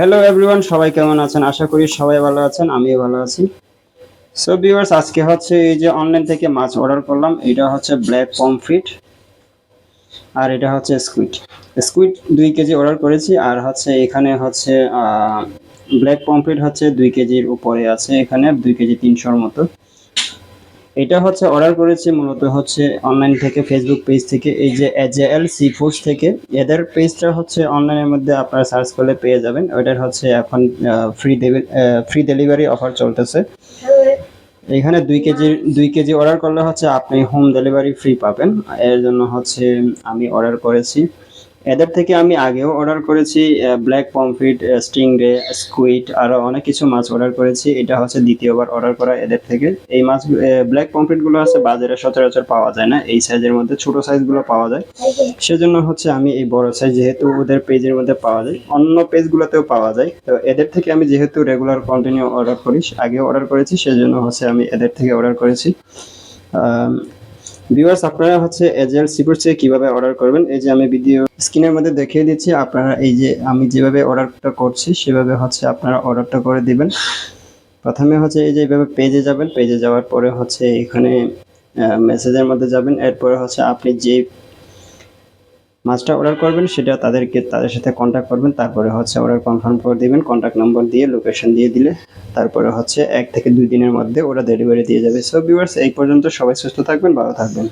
Hello everyone সবাই কেমন আছেন? আশা করি সবাই ভালো আছেন, আমিও ভালো আছি। সো ভিউয়ার্স আজকে হচ্ছে এই যে অনলাইন থেকে মাছ অর্ডার করলাম, এটা হচ্ছে ব্ল্যাক পমফ্রিট আর এটা হচ্ছে স্কুইড স্কুইড দুই কেজি অর্ডার করেছি আর হচ্ছে এখানে হচ্ছে ব্ল্যাক পমফ্রিট হচ্ছে দুই কেজির উপরে আছে, এখানে দুই কেজি তিনশোর মতো। এটা হচ্ছে অর্ডার করেছি মূলত হচ্ছে অনলাইন থেকে ফেসবুক পেজ থেকে, এই যে এজেএল সি ফুডস থেকে। এদের পেজটা হচ্ছে অনলাইনের মধ্যে আপনারা সার্চ করলে পেয়ে যাবেন। ওইটার হচ্ছে এখন ফ্রি ফ্রি ডেলিভারি অফার চলতেছে। এখানে দুই কেজি দুই কেজি অর্ডার করলে হচ্ছে আপনি হোম ডেলিভারি ফ্রি পাবেন। এর জন্য হচ্ছে আমি অর্ডার করেছি। এদের থেকে আমি আগেও অর্ডার করেছি black pomfret stingray squid আরও অনেক কিছু মাছ অর্ডার করেছি। এটা হচ্ছে দ্বিতীয়বার অর্ডার করা এদের থেকে। এই মাছ ব্ল্যাক পমফিটগুলো আছে, বাজারে সচরাচর পাওয়া যায় না। এই সাইজের মধ্যে ছোট সাইজগুলো পাওয়া যায়। সেজন্য হচ্ছে আমি এই বড় সাইজ যেহেতু ওদের পেজের মধ্যে পাওয়া যায়, অন্য পেজগুলোতেও পাওয়া যায়। তো এদের থেকে আমি যেহেতু রেগুলার কন্টিনিউ অর্ডার করি, আগেও অর্ডার করেছি, সেজন্য হচ্ছে আমি এদের থেকে অর্ডার করেছি। ভিউয়ার্স আপনারা হচ্ছে এজেল সিপোর্ট থেকে কীভাবে অর্ডার করবেন? এই যে আমি ভিডিও স্ক্রিনের মধ্যে দেখিয়ে দিচ্ছি। আপনারা এই যে আমি যেভাবে অর্ডারটা করছি, সেভাবে হচ্ছে আপনারা অর্ডারটা করে দিবেন। প্রথমে হচ্ছে এই যে এইভাবে পেজে যাবেন। পেজে যাওয়ার পরে হচ্ছে এখানে মেসেজের মধ্যে যাবেন। এরপরে হচ্ছে আপনি যে মাছটা অর্ডার করবেন, সেটা তাদেরকে, তাদের সাথে কন্ট্যাক্ট করবেন, তারপরে হচ্ছে অর্ডার কনফার্ম করে দেবেন কন্ট্যাক্ট নম্বর দিয়ে লোকেশন দিয়ে দিলে তারপরে হচ্ছে এক থেকে দুই দিনের মধ্যে ওরা ডেলিভারি দিয়ে যাবে। সো ভিউয়ার্স এই পর্যন্ত সবাই সুস্থ থাকবেন, ভালো থাকবেন।